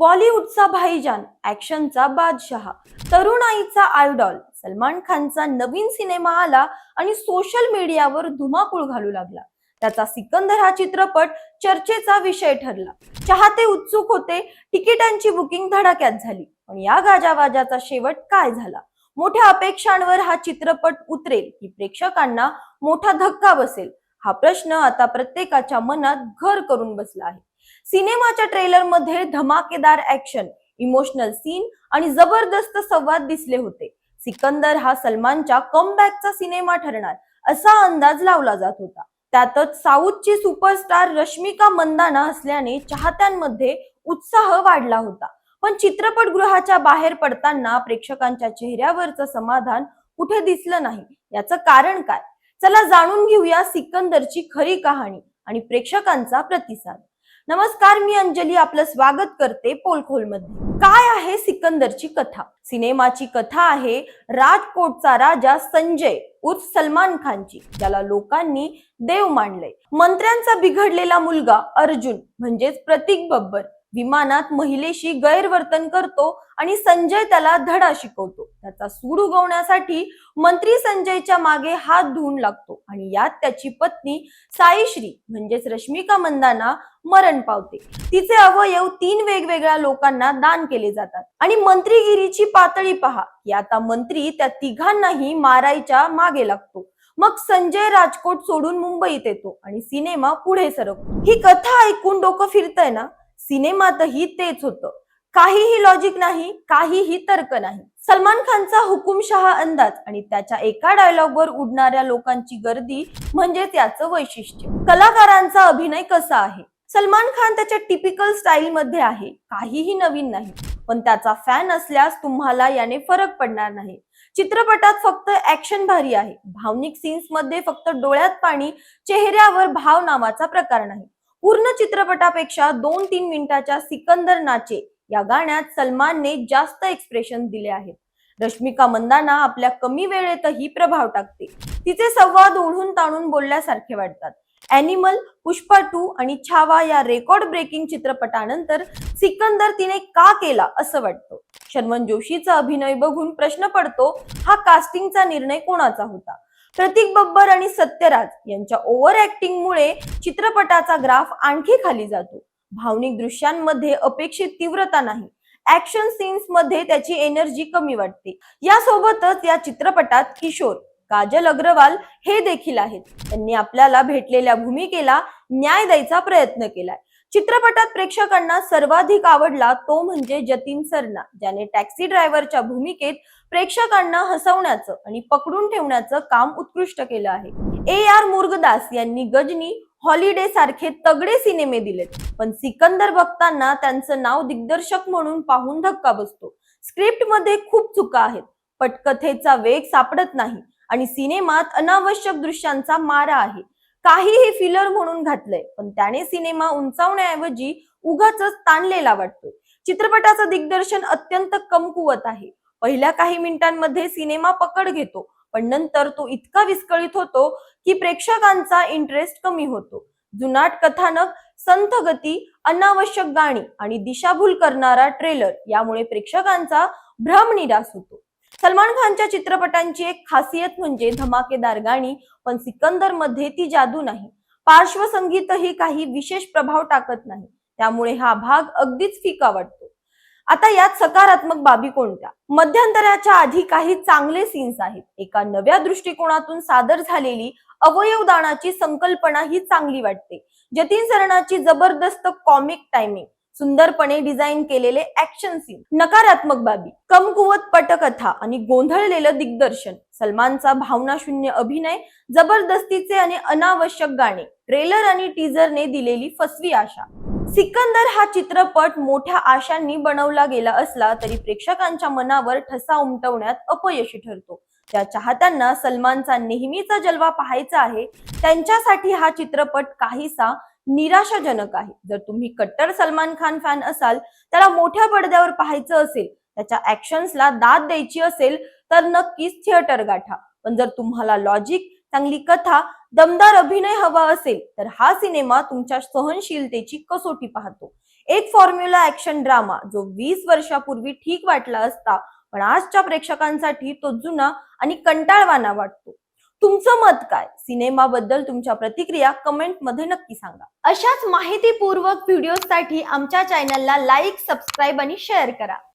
बॉलिवूडचा भाईजान ऍक्शनचा बादशहा तरुणाईचा आयडॉल सलमान खानचा नवीन सिनेमा आला आणि सोशल मीडियावर धुमाकूळ घालू लागला. त्याचा सिकंदर हा चित्रपट चर्चेचा विषय ठरला. चाहते उत्सुक होते तिकिटांची बुकिंग धडाक्यात झाली. पण या गाजावाजाचा शेवट काय झाला? मोठ्या अपेक्षांवर हा चित्रपट उतरेल की प्रेक्षकांना मोठा धक्का बसेल? हा प्रश्न आता प्रत्येकाच्या मनात घर करून बसला आहे. सिनेमाच्या ट्रेलरमध्ये धमाकेदार ऍक्शन इमोशनल सीन आणि जबरदस्त संवाद दिसले होते. सिकंदर हा सलमानच्या कमबॅकचा सिनेमा ठरणार असा अंदाज लावला जात होता. त्यातच साऊथची सुपरस्टार रश्मिका मंदाना असल्याने चाहत्यांमध्ये उत्साह वाढला होता. पण चित्रपटगृहाच्या बाहेर पडताना प्रेक्षकांच्या चेहऱ्यावरचं समाधान कुठे दिसलं नाही? याचं कारण काय? चला जाणून घेऊया सिकंदरची खरी कहाणी आणि प्रेक्षकांचा प्रतिसाद. नमस्कार मी अंजली आपलं स्वागत करते पोलखोलमध्ये. काय आहे सिकंदरची कथा? सिनेमाची कथा आहे राजकोटचा राजा संजय उर्फ सलमान खानची ज्याला लोकांनी देव मानलंय. मंत्र्यांचा बिघडलेला मुलगा अर्जुन म्हणजेच प्रतीक बब्बर. विमानात महिलेशी गैरवर्तन करतो आणि संजय त्याला धडा शिकवतो. त्याचा सूड उगवण्यासाठी मंत्री संजयच्या मागे हात धुवून लागतो आणि यात त्याची पत्नी साईश्री म्हणजेच रश्मिका मंदाना मरण पावते. तिचे अवयव तीन वेगवेगळ्या लोकांना दान केले जातात. आणि मंत्रीगिरीची पातळी पहा. की आता मंत्री त्या तिघांनाही मारायच्या मागे लागतो. मग संजय राजकोट सोडून मुंबईत येतो आणि सिनेमा पुढे सरकतो. ही कथा ऐकून डोकं फिरतंय ना? सिनेमातही तेच होतं. काहीही लॉजिक नाही काहीही तर्क नाही. सलमान खानचा हुकुमशहा अंदाज आणि त्याच्या एका डायलॉगवर उडणाऱ्या लोकांची गर्दी म्हणजे त्याचं वैशिष्ट्य. कलाकारांचा अभिनय कसा आहे? सलमान खान त्याच्या टिपिकल स्टाईल मध्ये आहे. काहीही नवीन नाही. पण त्याचा फॅन असल्यास तुम्हाला याने फरक पडणार नाही. चित्रपटात फक्त ऍक्शन भारी आहे. भावनिक सीन्समध्ये फक्त डोळ्यात पाणी चेहऱ्यावर भाव नावाचा प्रकार नाही. पूर्ण चित्रपटापेक्षा दोन तीन मिनिटाच्या सिकंदर नाचे या गाण्यात सलमानने जास्त एक्सप्रेशन दिले आहेत. रश्मिका मंदाना आपल्या कमी वेळेतही प्रभाव टाकते. तिचे संवाद ओढून ताणून बोलल्यासारखे वाटतात. अॅनिमल पुष्पा टू आणि छावा या रेकॉर्ड ब्रेकिंग चित्रपटानंतर सिकंदर तिने का केला असं वाटतं? शर्मन जोशीचा अभिनय बघून प्रश्न पडतो हा कास्टिंगचा निर्णय कोणाचा होता? प्रतीक बब्बर आणि सत्यराज यांच्या ओव्हर ऍक्टिंगमुळे चित्रपटाचा ग्राफ आणखी खाली जातो. भावनिक दृश्यांमध्ये अपेक्षित तीव्रता नाही. ऍक्शन सीन्समध्ये त्याची एनर्जी कमी वाटते. यासोबतच या चित्रपटात किशोर काजल अग्रवाल हे देखील आहेत. त्यांनी आपल्याला भेटलेल्या भूमिकेला न्याय द्यायचा प्रयत्न केलाय. चित्रपटात प्रेक्षकांना सर्वाधिक आवडला तो म्हणजे जतीन सरना ज्याने टॅक्सी ड्रायव्हरच्या भूमिकेत प्रेक्षकांना हसवण्याचं आणि पकडून ठेवण्याचं काम उत्कृष्ट केलं आहे. ए आर मुर्गदास यांनी गजनी हॉलिडे सारखे तगडे सिनेमे दिलेत पण सिकंदर बघताना त्यांचं नाव दिग्दर्शक म्हणून पाहून धक्का बसतो. स्क्रिप्टमध्ये खूप चुका आहेत पटकथेचा वेग सापडत नाही आणि सिनेमात अनावश्यक दृश्यांचा मारा आहे. काहीही फिलर म्हणून घातलंय. पण त्याने सिनेमा उंचावण्याऐवजी उगाच ताणलेला वाटतोय. चित्रपटाचं दिग्दर्शन अत्यंत कमकुवत आहे. पहिल्या काही मिनिटांमध्ये सिनेमा पकड घेतो पण नंतर तो इतका विस्कळीत होतो की प्रेक्षकांचा इंटरेस्ट कमी होतो. जुनाट कथानक संथ गती अनावश्यक गाणी आणि दिशाभूल करणारा ट्रेलर यामुळे प्रेक्षकांचा भ्रम निराश होतो. सलमान खानच्या चित्रपटांची एक खासियत म्हणजे धमाकेदार गाणी पण सिकंदरमध्ये ती जादू नाही. पार्श्वसंगीतही काही विशेष प्रभाव टाकत नाही. त्यामुळे हा भाग अगदीच फिका वाटतो. आता यात सकारात्मक बाबी कोणत्या? मध्यंतराच्या आधी काही चांगले सीन्स आहेत. एका नव्या दृष्टिकोनातून सादर झालेली अवयवदानाची संकल्पना ही चांगली वाटते. जतीन सरणाची जबरदस्त कॉमिक टायमिंग सुंदरपणे डिझाईन केलेले ऍक्शन सीन नकारात्मक बाबी. कमकुवत पटकथा आणि गोंधळलेलं दिग्दर्शन. सलमानचा भावनाशून्य अभिनय जबरदस्तीचे आणि अनावश्यक गाणे ट्रेलर आणि टीजरने दिलेली फसवी आशा. सिकंदर हा चित्रपट मोठ्या आशांनी बनवला गेला असला तरी प्रेक्षकांच्या मनावर ठसा उमटवण्यात अपयशी ठरतो. त्या चाहत्यांना सलमानचा नेहमीचा जलवा पाहायचा आहे. त्यांच्यासाठी हा चित्रपट काहीसा निराशाजनक आहे. जर तुम्ही कट्टर सलमान खान फॅन असाल त्याला मोठ्या पडद्यावर पाहायचं असेल त्याच्या ऍक्शन्सला दाद द्यायची असेल तर नक्कीच थिएटर गाठा. पण जर तुम्हाला लॉजिक चांगली कथा दमदार अभिनय हवा असेल तर हा सिनेमा तुमच्या सहनशीलतेची कसोटी पाहतो. एक फॉर्म्युला ऍक्शन ड्रामा जो वीस वर्षापूर्वी ठीक वाटला असता पण आजच्या प्रेक्षकांसाठी तो जुना आणि कंटाळवाना वाटतो. तुमचं मत काय? सिनेमाबद्दल तुमच्या प्रतिक्रिया कमेंटमध्ये नक्की सांगा. अशाच माहितीपूर्वक व्हिडिओसाठी आमच्या चॅनलला लाईक सबस्क्राईब आणि शेअर करा.